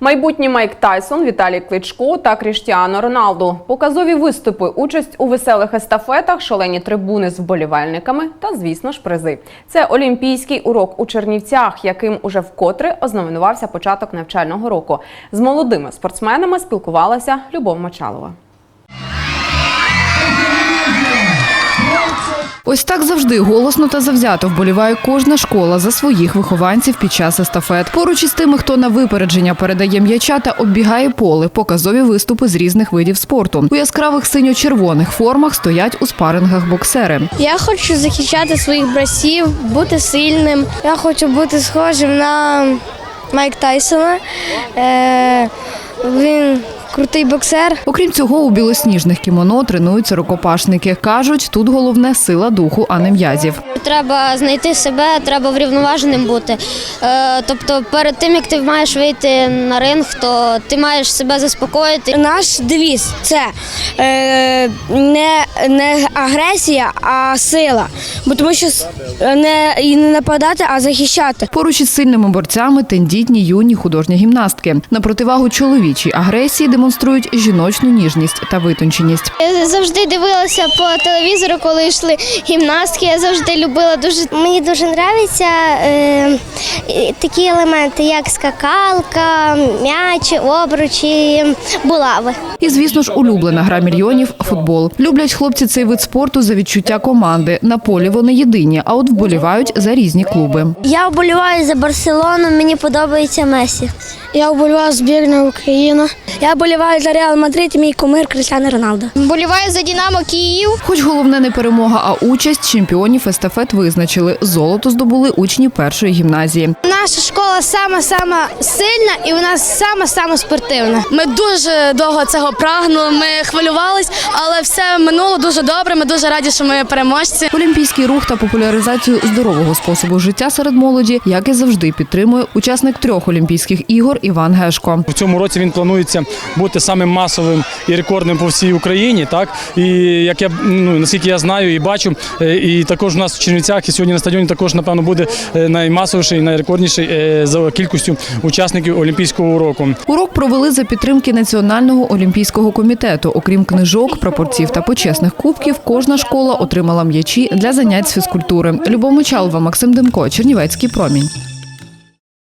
Майбутній Майк Тайсон, Віталій Кличко та Кріштіано Роналду. Показові виступи, участь у веселих естафетах, шалені трибуни з вболівальниками та, звісно ж, призи. Це олімпійський урок у Чернівцях, яким уже вкотре ознаменувався початок навчального року. З молодими спортсменами спілкувалася Любов Мочалова. Ось так завжди голосно та завзято вболіває кожна школа за своїх вихованців під час естафет. Поруч із тими, хто на випередження передає м'яча та оббігає поле, показові виступи з різних видів спорту. У яскравих синьо-червоних формах стоять у спарингах боксери. Я хочу захищати своїх братів, бути сильним. Я хочу бути схожим на Майк Тайсона. Е, він крутий боксер. Окрім цього, у білосніжних кімоно тренуються рукопашники. кажуть, тут головне сила духу, а не м'язів. Треба знайти себе, треба врівноваженим бути. Е, тобто, перед тим як ти маєш вийти на ринг, то ти маєш себе заспокоїти. Наш девіз це е, не, не агресія, а сила. Бо тому що не, і не нападати, а захищати. Поруч із сильними борцями тендітні юні художні гімнастки. На противагу чоловічій агресії демонструють жіночну ніжність та витонченість. Я завжди дивилася по телевізору, коли йшли гімнастки. Я завжди любила дуже. Мені дуже подобаються е, такі елементи, як скакалка, м'яч, обручі, булави. І, звісно ж, улюблена гра мільйонів футбол. Люблять хлопці цей вид спорту за відчуття команди. На полі вони єдині, а от вболівають за різні клуби. Я вболіваю за Барселону, мені подобається Месі. Я вболіваю збірну України. Я боліваю за Реал Мадрид, мій кумир Крістіано Роналдо. Боліваю за Дінамо Київ. Хоч головне не перемога, а участь чемпіонів естафет визначили. Золото здобули учні першої гімназії. Наша школа сама сама сильна і вона сама сама спортивна. Ми дуже довго цього прагнули. Ми хвилювались, але все минуло дуже добре. Ми дуже раді, що ми переможці. Олімпійський рух та популяризацію здорового способу життя серед молоді, як і завжди, підтримує учасник трьох олімпійських ігор Іван Гешко. В цьому році він планується бути самим масовим і рекордним по всій Україні. Так і як я ну наскільки я знаю і бачу, е, і також у нас в Чернівцях і сьогодні на стадіоні також напевно буде е, наймасовіший, найрекордніший е, за кількістю учасників Олімпійського уроку. Урок провели за підтримки Національного олімпійського комітету. Окрім книжок, прапорців та почесних кубків, кожна школа отримала м'ячі для занять з фізкультури. Любов Мочалова, Максим Демко, Чернівецький промінь.